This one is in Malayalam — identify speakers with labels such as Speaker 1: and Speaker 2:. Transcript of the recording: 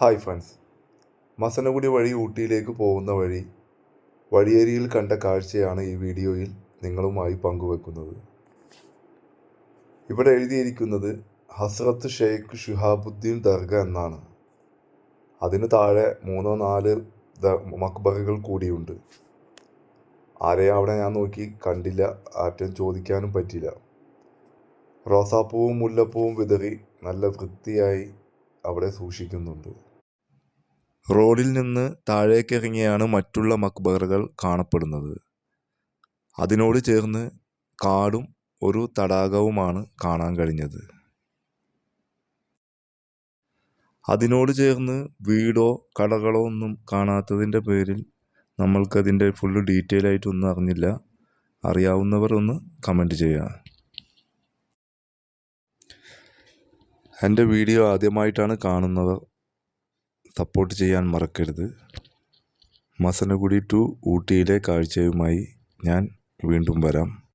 Speaker 1: ഹായ് ഫ്രണ്ട്സ് മസനഗുഡി വഴി ഊട്ടിയിലേക്ക് പോകുന്ന വഴി വഴിയരിയിൽ കണ്ട കാഴ്ചയാണ് ഈ വീഡിയോയിൽ നിങ്ങളുമായി പങ്കുവെക്കുന്നത്. ഇവിടെ എഴുതിയിരിക്കുന്നത് ഹസ്രത്ത് ഷെയ്ഖ് ഷുഹാബുദ്ദീൻ ദർഗ എന്നാണ്. അതിന് താഴെ മൂന്നോ നാല് മക്ബറകൾ കൂടിയുണ്ട്. ആരെയും അവിടെ ഞാൻ നോക്കി കണ്ടില്ല ആറ്റം ചോദിക്കാനും പറ്റില്ല. റോസാപ്പൂവും മുല്ലപ്പൂവും വിതറി നല്ല വൃത്തിയായി അവിടെ സൂക്ഷിക്കുന്നുണ്ട്. റോഡിൽ നിന്ന് താഴേക്കിറങ്ങിയാണ് മറ്റുള്ള മക്ബറകൾ കാണപ്പെടുന്നത്. അതിനോട് ചേർന്ന് കാടും ഒരു തടാകവുമാണ് കാണാൻ കഴിഞ്ഞത്. അതിനോട് ചേർന്ന് വീടോ കടകളോ ഒന്നും കാണാത്തതിന്റെ പേരിൽ നമ്മൾക്കതിന്റെ ഫുള്ള് ഡീറ്റെയിൽ ആയിട്ടൊന്നും അറിഞ്ഞില്ല. അറിയാവുന്നവർ ഒന്ന് കമന്റ് ചെയ്യുക. എന്റെ വീഡിയോ ആദ്യമായിട്ടാണ് കാണുന്നത്. സപ്പോർട്ട് ചെയ്യാൻ മറക്കരുത്. മസനഗുഡി ടു ഊട്ടിയിലെ കാഴ്ചയുമായി ഞാൻ വീണ്ടും വരാം.